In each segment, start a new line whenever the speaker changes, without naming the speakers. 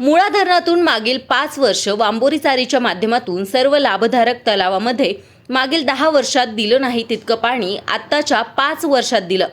मुळा धरणातून मागील पाच वर्ष वांबोरी चारीच्या माध्यमातून सर्व लाभधारक तलावामध्ये मागील दहा वर्षात दिलं नाही तितकं पाणी आत्ताच्या पाच वर्षात दिलं.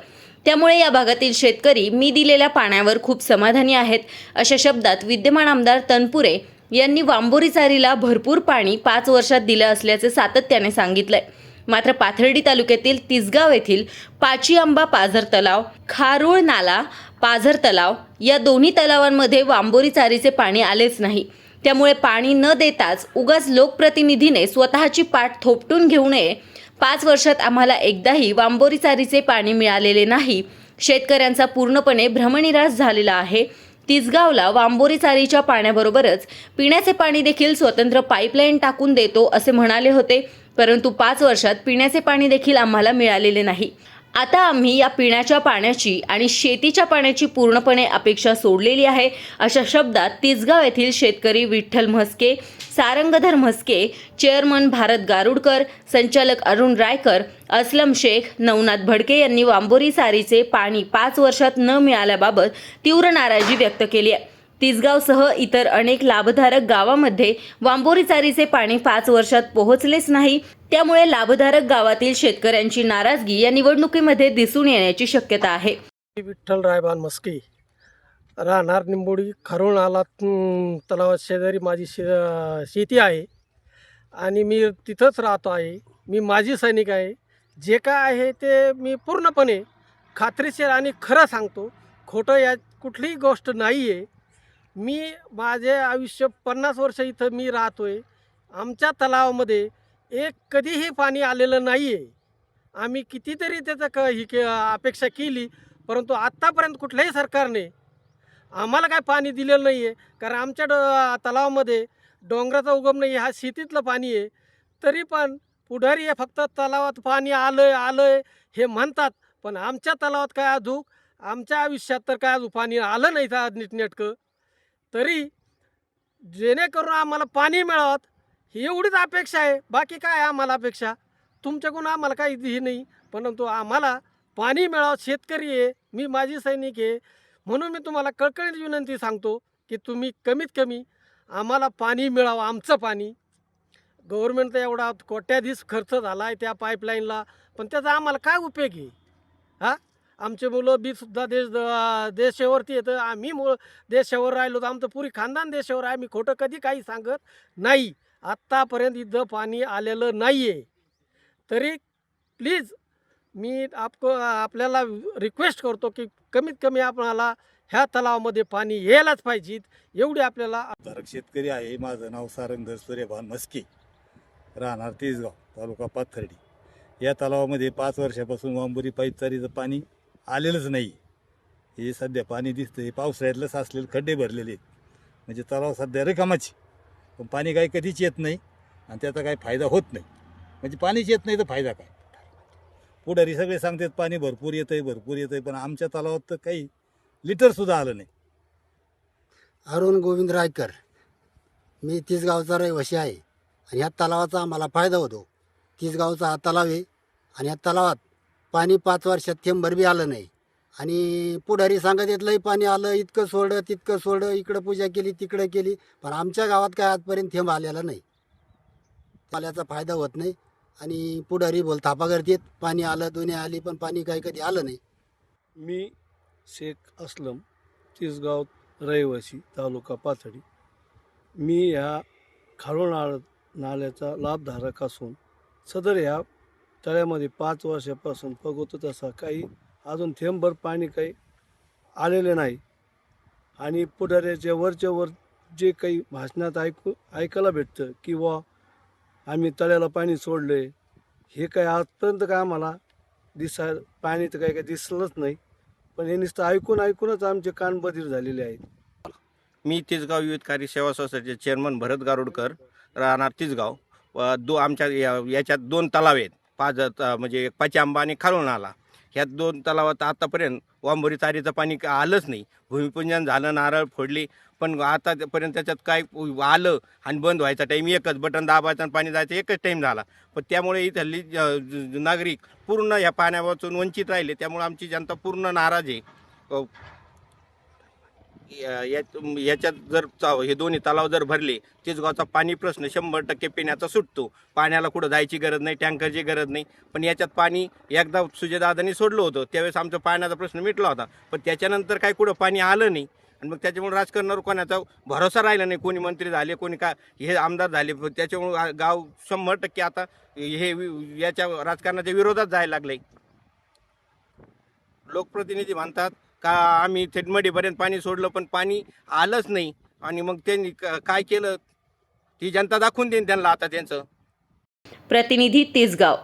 त्यामुळे या भागातील शेतकरी मी दिलेल्या पाण्यावर खूप समाधानी आहेत अशा शब्दात विद्यमान आमदार तनपुरे यांनी वांबोरी चारीला भरपूर पाणी पाच वर्षात दिलं असल्याचे सातत्याने सांगितलंय. मात्र पाथर्डी तालुक्यातील तिसगाव येथील पाची आंबा पाझर तलाव खारुळ नाला पाझर तलाव या दोन्ही तलावांमध्ये वांबोरी चारीचे पाणी आलेच नाही. त्यामुळे पाणी न देताच उगाच लोकप्रतिनिधीने स्वतःची पाठ थोपटून घेऊ नये. पाच वर्षात आम्हाला एकदाही वांबोरी चारीचे पाणी मिळालेले नाही. शेतकऱ्यांचा पूर्णपणे भ्रमनिराश झालेला आहे. तिसगावला वांबोरी चारीच्या पाण्याबरोबरच पिण्याचे पाणी देखील स्वतंत्र पाईपलाईन टाकून देतो असे म्हणाले होते. परंतु पाच वर्षात पिण्याचे पाणी देखील आम्हाला मिळालेले नाही. आता आम्ही या पिण्याच्या पाण्याची आणि शेतीच्या पाण्याची पूर्णपणे अपेक्षा सोडलेली आहे. अशा शब्दात तिसगाव येथील शेतकरी विठ्ठल म्हस्के सारंगधर म्हस्के चेअरमन भारत गारुडकर संचालक अरुण रायकर असलम शेख नवनाथ भडके यांनी वांबोरी सारीचे पाणी पाच वर्षात न मिळाल्याबाबत तीव्र नाराजी व्यक्त केली आहे. तिसगावसह इतर अनेक लाभधारक गावामध्ये वांबोरी चारीचे पाणी पाच वर्षात पोहोचलेच नाही. त्यामुळे लाभधारक गावातील शेतकऱ्यांची नाराजगी या निवडणुकीमध्ये दिसून येण्याची शक्यता आहे.
विठ्ठल रायबान मस्की राहणार निंबोडी खरोळ नाला तलावात शेजारी माझी शे शेती आहे. आणि मी तिथंच राहतो आहे. मी माझी सैनिक आहे. जे काय आहे ते मी पूर्णपणे खात्रीशीर आणि खरं सांगतो. खोटं या कुठलीही गोष्ट नाही आहे मी माझे आयुष्य पन्नास वर्ष इथं मी राहतो आहे आमच्या तलावामध्ये एक कधीही पाणी आलेलं नाही आहे आम्ही कितीतरी त्याचं क ही के अपेक्षा केली परंतु आत्तापर्यंत कुठल्याही सरकारने आम्हाला काय पाणी दिलेलं नाही आहे कारण आमच्या डो तलावामध्ये डोंगराचा उगम नाही हा शेतीतलं पाणी आहे. तरी पण पुढारी हे फक्त तलावात पाणी आलं आहे आलं आहे हे म्हणतात. पण आमच्या तलावात काय अजूक आमच्या आयुष्यात तर काय अजून पाणी आलं नाही त्या नीटनेटकं. तरी जेणेकरून आम्हाला पाणी मिळावं. ही एवढीच अपेक्षा आहे. बाकी काय आम्हाला अपेक्षा? तुमच्याकडून आम्हाला काही हे नाही. परंतु आम्हाला पाणी मिळावं. शेतकरी आहे. मी माझी सैनिक आहे. म्हणून मी तुम्हाला कळकळीत विनंती सांगतो की तुम्ही कमीत कमी आम्हाला पाणी मिळावं. आमचं पाणी. गव्हर्मेंटचा एवढा कोट्याधीश खर्च झाला आहे त्या पाईपलाईनला पण त्याचा आम्हाला काय उपयोग आहे? हां? आमचे मुलं बी सुद्धा देश देशावरती येतं. आम्ही मुळ देशावर राहिलो तर आमचं पुरी खानदान देशावर आहे. आम्ही खोटं कधी काही सांगत नाही. आत्तापर्यंत इथं पाणी आलेलं नाही आहे तरी प्लीज मी आप आपल्याला रिक्वेस्ट करतो की कमीत कमी आपणाला ह्या तलावामध्ये पाणी यायलाच पाहिजेत एवढी आपल्याला
धारक शेतकरी आहे. माझं नाव सारंगधर सूर्यभान मस्के राहणार तेजगाव तालुका पाथर्डी. या तलावामध्ये पाच वर्षापासून वांबुरी पाईपचारीचं पाणी आलेलंच नाही. हे सध्या पाणी दिसतं हे पावसाळ्यातलं साचलेले खड्डे भरलेले. आहेत म्हणजे तलाव सध्या रिकामाची पण पाणी काही कधीच येत नाही आणि त्याचा काही फायदा होत नाही. म्हणजे पाणीच येत नाही तर फायदा काय? पुढारी सगळे सांगतात पाणी भरपूर येतंय भरपूर येतंय. पण आमच्या तलावात तर काही लिटरसुद्धा आलं नाही.
अरुण गोविंद रायकर मी तिसगावचा रहिवासी आहे आणि ह्या तलावाचा आम्हाला फायदा होतो. तिसगावचा हा तलाव आहे आणि ह्या तलावात पाणी पाच वर्षात थेंबर बी आलं नाही. आणि पुढारी सांगत येतलंही पाणी आलं इतकं सोडं तितकं सोडं इकडं पूजा केली तिकडं केली. पण आमच्या गावात काय आजपर्यंत थेंब आलेला नाही. पाल्याचा फायदा होत नाही. आणि पुढारी बोल थापा करतात पाणी आलं दोन्ही आली पण पाणी काही कधी आलं नाही.
मी शेख असलम तिसगाव रहिवासी तालुका पाथडी. मी ह्या खारोळ नाळ नाल्याचा लाभधारक असून सदर ह्या तळ्यामध्ये पाच वर्षापासून बघतो तसा काही अजून थेंबभर पाणी काही आलेले नाही. आणि पुढाऱ्याच्या वरच्या वर जे काही भाषणात ऐकू ऐकायला भेटतं की वा आम्ही तळ्याला पाणी सोडले हे काय आजपर्यंत काय आम्हाला दिसा पाणी तर काही काही दिसलंच नाही. पण हे नुसतं ऐकून ऐकूनच आमचे कान बधीर झालेले आहेत.
मी तिसगाव विविधकारी सेवा संस्थेचे चेअरमन भरत गारुडकर राहणार तिसगाव. दो आमच्या या याच्यात दोन तलाव आहेत. पाच त- म्हणजे पाचांबा आणि खालून आला. ह्या दोन तलावात आतापर्यंत वांबोरी तारीचं पाणी का- आलंच नाही. भूमिपूजन झालं नारळ फोडली पण आतापर्यंत त्याच्यात काय आलं आणि बंद व्हायचा टाईम एकच बटन दाबायचं आणि पाणी जायचं एकच टाईम झाला. पण त्यामुळे इथली ज- नागरिक पूर्ण ह्या पाण्यापासून वंचित राहिले. त्यामुळे आमची जनता पूर्ण नाराज आहे. याच्यात जर चा- हे दोन्ही तलाव जर भरले तिसगावचा पाणी प्रश्न शंभर टक्के पिण्याचा सुटतो. पाण्याला कुठं जायची गरज नाही टँकरची गरज नाही. पण याच्यात पाणी एकदा सुजयदादांनी सोडलं होतं त्यावेळेस आमचा पाण्याचा प्रश्न मिटला होता. पण त्याच्यानंतर काय कुठं पाणी आलं नाही. आणि मग त्याच्यामुळे राजकारणावर कोणाचा भरोसा राहिला नाही कोणी मंत्री झाले कोणी का हे आमदार झाले. त्याच्यामुळे गाव शंभर टक्के आता हे वि- याच्या राजकारणाच्या विरोधात जायला लागले लोकप्रतिनिधी म्हणतात का आम्ही थेटमडीपर्यंत पाणी सोडलं पण पाणी आलंच नाही. आणि मग त्यांनी क- काय केलं? ती जनता दाखवून देईन त्यांना आता त्यांचं.
प्रतिनिधी तिसगाव